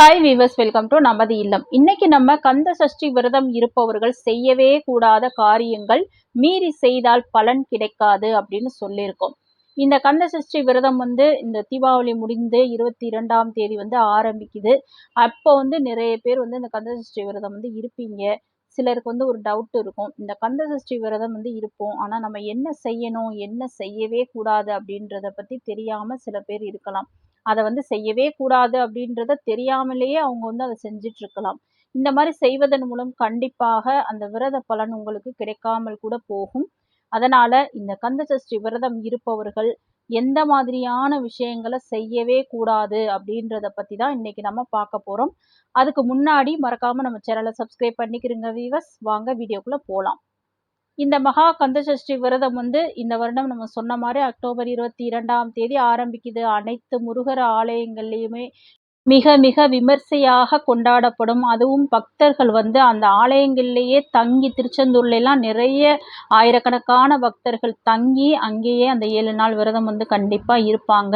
Hi viewers welcome to நமது இல்லம். இன்னைக்கு நம்ம கந்த சஷ்டி விரதம் இருப்பவர்கள் செய்யவே கூடாத காரியங்கள் மீறி செய்தால் பலன் கிடைக்காது அப்படின்னு சொல்லியிருக்கோம். இந்த கந்த சஷ்டி விரதம் வந்து இந்த தீபாவளி முடிந்து இருபத்தி இரண்டாம் தேதி வந்து ஆரம்பிக்குது. அப்போ வந்து நிறைய பேர் வந்து இந்த கந்த சஷ்டி விரதம் வந்து இருப்பீங்க. சிலருக்கு வந்து ஒரு டவுட் இருக்கும். இந்த கந்த சஷ்டி விரதம் வந்து இருப்போம். ஆனால் நம்ம என்ன செய்யணும் என்ன செய்யவே கூடாது அப்படின்றத பற்றி தெரியாமல் சில பேர் இருக்கலாம். அதை வந்து செய்யவே கூடாது அப்படின்றத தெரியாமலேயே அவங்க வந்து அதை செஞ்சிட்டு இருக்கலாம் இந்த மாதிரி செய்வதன் மூலம் கண்டிப்பாக அந்த விரத பலன் உங்களுக்கு கிடைக்காமல் கூட போகும். அதனால இந்த கந்த சஷ்டி விரதம் இருப்பவர்கள் எந்த மாதிரியான விஷயங்களை செய்யவே கூடாது அப்படின்றத பத்தி தான் இன்னைக்கு நம்ம பார்க்க போறோம். அதுக்கு முன்னாடி மறக்காம நம்ம சேனலை சப்ஸ்கிரைப் பண்ணிக்கிறீங்க வீவர்ஸ் வாங்க வீடியோக்குள்ள போகலாம் இந்த மகா கந்தசஷ்டி விரதம் வந்து இந்த வருடம் நம்ம சொன்ன மாதிரி அக்டோபர் இருபத்தி இரண்டாம் தேதி ஆரம்பிக்குது. அனைத்து முருகர் ஆலயங்கள்லையுமே மிக மிக விமர்சையாக கொண்டாடப்படும். அதுவும் பக்தர்கள் வந்து அந்த ஆலயங்கள்லேயே தங்கி திருச்செந்தூர்லாம் நிறைய ஆயிரக்கணக்கான பக்தர்கள் தங்கி அங்கேயே அந்த ஏழு நாள் விரதம் வந்து கண்டிப்பாக இருப்பாங்க.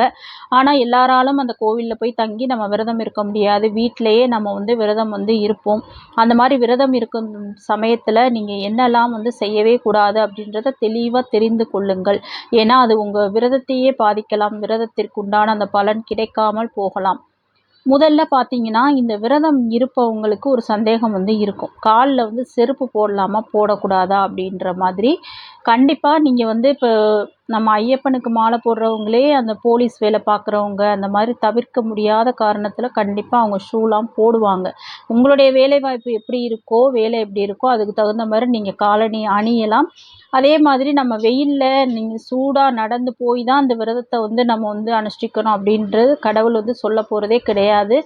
ஆனால் எல்லாராலும் அந்த கோவிலில் போய் தங்கி நம்ம விரதம் இருக்க முடியாது. வீட்டிலையே நம்ம வந்து விரதம் வந்து இருப்போம். அந்த மாதிரி விரதம் இருக்கும் சமயத்தில் நீங்கள் என்னெல்லாம் வந்து செய்யவே கூடாது அப்படின்றத தெளிவாக தெரிந்து கொள்ளுங்கள். ஏன்னா அது உங்கள் விரதத்தையே பாதிக்கலாம். விரதத்திற்கு உண்டான அந்த பலன் கிடைக்காமல் போகலாம். முதல்ல பார்த்தீங்கன்னா இந்த விரதம் இருப்பவங்களுக்கு ஒரு சந்தேகம் வந்து இருக்கும். காலில் வந்து செருப்பு போடலாமா போடக்கூடாதா அப்படின்ற மாதிரி. கண்டிப்பாக நீங்கள் வந்து இப்போ நம்ம ஐயப்பனுக்கு மாலை போடுறவங்களே அந்த போலீஸ் வேலை பார்க்குறவங்க அந்த மாதிரி தவிர்க்க முடியாத காரணத்தில் கண்டிப்பாக அவங்க ஷூலாம் போடுவாங்க. உங்களுடைய வேலைவாய்ப்பு எப்படி இருக்கோ வேலை எப்படி இருக்கோ அதுக்கு தகுந்த மாதிரி நீங்கள் காலணி அணியலாம். அதே மாதிரி நம்ம வெயிலில் நீங்கள் சூடாக நடந்து போய் தான் அந்த விரதத்தை வந்து நம்ம வந்து அனுஷ்டிக்கணும் அப்படின்றது கடவுள் வந்து சொல்ல போகிறதே கிடையாது.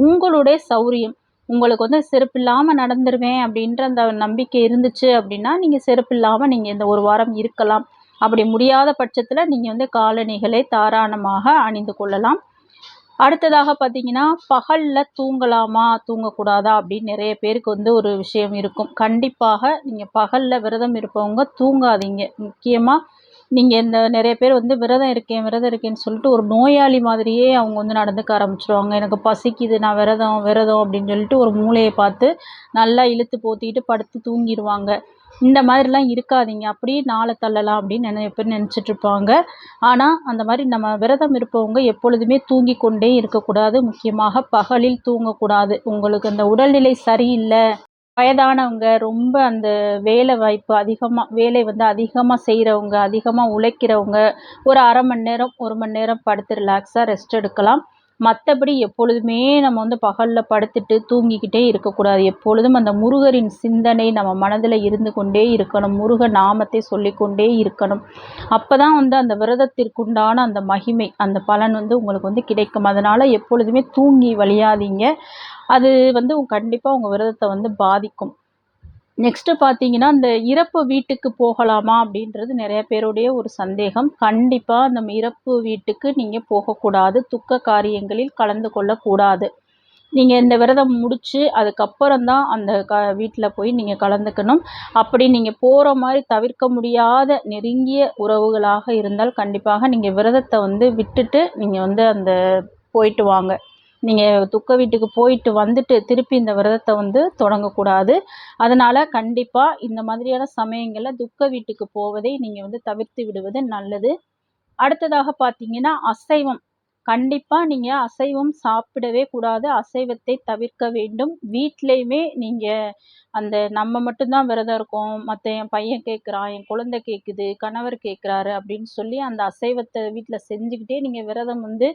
உங்களுடைய சௌரியம். உங்களுக்கு வந்து செருப்பு இல்லாமல் நடந்துருவேன் அப்படின்ற அந்த நம்பிக்கை இருந்துச்சு அப்படின்னா நீங்கள் செருப்பு இல்லாமல் நீங்கள் இந்த ஒரு வாரம் இருக்கலாம். அப்படி முடியாத பட்சத்தில் நீங்கள் வந்து காலணிகளை தாராளமாக அணிந்து கொள்ளலாம். அடுத்ததாக பார்த்தீங்கன்னா பகலில் தூங்கலாமா தூங்கக்கூடாதா அப்படின்னு நிறைய பேருக்கு வந்து ஒரு விஷயம் இருக்கும். கண்டிப்பாக நீங்கள் பகலில் விரதம் இருப்பவங்க தூங்காதீங்க. முக்கியமாக நீங்கள் இந்த நிறைய பேர் வந்து விரதம் இருக்கேன் விரதம் இருக்கேன்னு சொல்லிட்டு ஒரு நோயாளி மாதிரியே அவங்க வந்து நடந்துக்க ஆரம்பிச்சிருவாங்க. எனக்கு பசிக்குது நான் விரதம் விரதம் அப்படின்னு சொல்லிட்டு ஒரு மூளையை பார்த்து நல்லா இழுத்து போத்திட்டு படுத்து தூங்கிடுவாங்க இந்த மாதிரிலாம் இருக்காதீங்க அப்படியே நாளை தள்ளலாம் அப்படின்னு நிறைய பேர் நினச்சிட்ருப்பாங்க ஆனால் அந்த மாதிரி நம்ம விரதம் இருப்பவங்க எப்பொழுதுமே தூங்கி கொண்டே இருக்கக்கூடாது. முக்கியமாக பகலில் தூங்கக்கூடாது. உங்களுக்கு அந்த உடல்நிலை சரியில்லை. வயதானவங்க ரொம்ப அந்த வேலை வாய்ப்பு அதிகமாக வேலை வந்து அதிகமாக செய்கிறவங்க அதிகமாக உழைக்கிறவங்க ஒரு அரை மணி நேரம் ஒரு மணி நேரம் படுத்து ரிலாக்ஸாக ரெஸ்ட் எடுக்கலாம். மற்றபடி எப்பொழுதுமே நம்ம வந்து பகலில் படுத்துட்டு தூங்கிக்கிட்டே இருக்கக்கூடாது. எப்பொழுதும் அந்த முருகரின் சிந்தனை நம்ம மனதில் இருந்து கொண்டே இருக்கணும். முருக நாமத்தை சொல்லிக்கொண்டே இருக்கணும். அப்போ தான் வந்து அந்த விரதத்திற்குண்டான அந்த மகிமை அந்த பலன் வந்து உங்களுக்கு வந்து கிடைக்கும். அதனால் எப்பொழுதுமே தூங்கி வழியாதீங்க. அது வந்து கண்டிப்பாக உங்கள் விரதத்தை வந்து பாதிக்கும். நெக்ஸ்ட்டு பார்த்தீங்கன்னா இந்த இறப்பு வீட்டுக்கு போகலாமா அப்படின்றது நிறைய பேருடைய ஒரு சந்தேகம். கண்டிப்பாக அந்த இறப்பு வீட்டுக்கு நீங்கள் போகக்கூடாது. துக்க காரியங்களில் கலந்து கொள்ளக்கூடாது. நீங்கள் இந்த விரதம் முடித்து அதுக்கப்புறம் தான் அந்த க வீட்டில் போய் நீங்கள் கலந்துக்கணும். அப்படி நீங்கள் போகிற மாதிரி தவிர்க்க முடியாத நெருங்கிய உறவுகளாக இருந்தால் கண்டிப்பாக நீங்கள் விரதத்தை வந்து விட்டுட்டு நீங்கள் வந்து அந்த போயிட்டு வாங்க. நீங்கள் துக்க வீட்டுக்கு போயிட்டு வந்துட்டு திருப்பி இந்த விரதத்தை வந்து தொடங்கக்கூடாது. அதனால் கண்டிப்பாக இந்த மாதிரியான சமயங்களில் துக்க வீட்டுக்கு போவதை நீங்கள் வந்து தவிர்த்து விடுவது நல்லது. அடுத்ததாக பார்த்தீங்கன்னா அசைவம். கண்டிப்பாக நீங்கள் அசைவம் சாப்பிடவே கூடாது. அசைவத்தை தவிர்க்க வேண்டும். வீட்லேயுமே நீங்கள் அந்த நம்ம மட்டும்தான் விரதம் இருக்கோம். மற்ற என் பையன் கேட்குறான் என் குழந்தை கேட்குது கணவர் கேட்குறாரு அப்படின்னு சொல்லி அந்த அசைவத்தை வீட்டில் செஞ்சுக்கிட்டே நீங்கள் விரதம் வந்து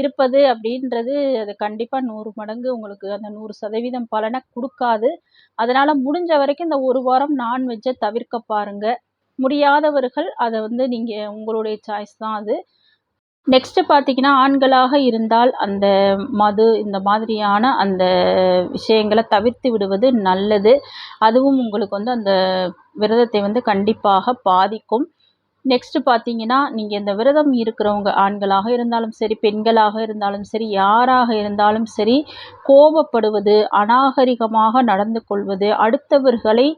இருப்பது அப்படின்றது அது கண்டிப்பாக நூறு மடங்கு உங்களுக்கு அந்த நூறு சதவீதம் பலனை கொடுக்காது. அதனால் முடிஞ்ச வரைக்கும் இந்த ஒரு வாரம் நான்வெஜ்ஜை தவிர்க்க பாருங்கள் முடியாதவர்கள் அதை வந்து நீங்கள் உங்களுடைய சாய்ஸ் தான் அது. நெக்ஸ்ட்டு பார்த்தீங்கன்னா ஆண்களாக இருந்தால் அந்த மது இந்த மாதிரியான அந்த விஷயங்களை தவிர்த்து விடுவது நல்லது. அதுவும் உங்களுக்கு வந்து அந்த விரதத்தை வந்து கண்டிப்பாக பாதிக்கும். நெக்ஸ்ட்டு பார்த்தீங்கன்னா நீங்கள் இந்த விரதம் இருக்கிறவங்க ஆண்களாக இருந்தாலும் சரி பெண்களாக இருந்தாலும் சரி யாராக இருந்தாலும் சரி கோபப்படுவது அநாகரிகமாக நடந்து கொள்வது அடுத்தவர்களை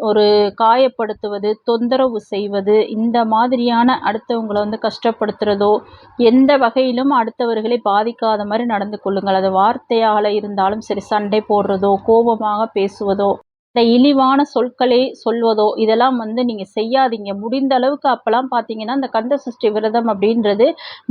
ஒரு காயப்படுத்துவது தொந்தரவு செய்வது இந்த மாதிரியான அடுத்தவங்களை வந்து கஷ்டப்படுத்துறதோ எந்த வகையிலும் அடுத்தவர்களை பாதிக்காத மாதிரி நடந்து கொள்ளுங்கள். அது வார்த்தையால் இருந்தாலும் சரி சண்டை போடுறதோ கோபமாக பேசுவதோ இந்த இழிவான சொற்களை சொல்வதோ இதெல்லாம் வந்து நீங்கள் செய்யாதீங்க. முடிந்த அளவுக்கு அப்போல்லாம் பார்த்தீங்கன்னா இந்த கந்த சஷ்டி விரதம் அப்படின்றது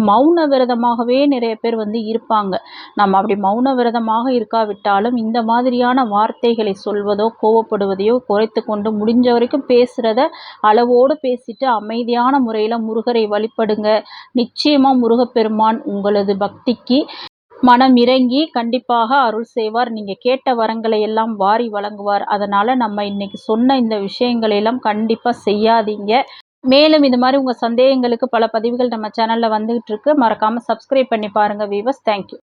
மௌன விரதமாகவே நிறைய பேர் வந்து இருப்பாங்க. நம்ம அப்படி மௌன விரதமாக இருக்காவிட்டாலும் இந்த மாதிரியான வார்த்தைகளை சொல்வதோ கோவப்படுவதையோ குறைத்து கொண்டு முடிஞ்ச வரைக்கும் பேசுகிறத அளவோடு பேசிட்டு அமைதியான முறையில் முருகரை வழிபடுங்க. நிச்சயமாக முருகப்பெருமான் உங்களது பக்திக்கு மனம் இறங்கி கண்டிப்பாக அருள் செய்வார். நீங்கள் கேட்ட வரங்களை எல்லாம் வாரி வழங்குவார். அதனால் நம்ம இன்னைக்கு சொன்ன இந்த விஷயங்களை எல்லாம் கண்டிப்பாக செய்யாதீங்க. மேலும் இது மாதிரி உங்கள் சந்தேகங்களுக்கு பல பதிவுகள் நம்ம சேனலில் வந்துகிட்டு இருக்கு. மறக்காமல் சப்ஸ்கிரைப் பண்ணி பாருங்கள் வீவர்ஸ் தேங்க்யூ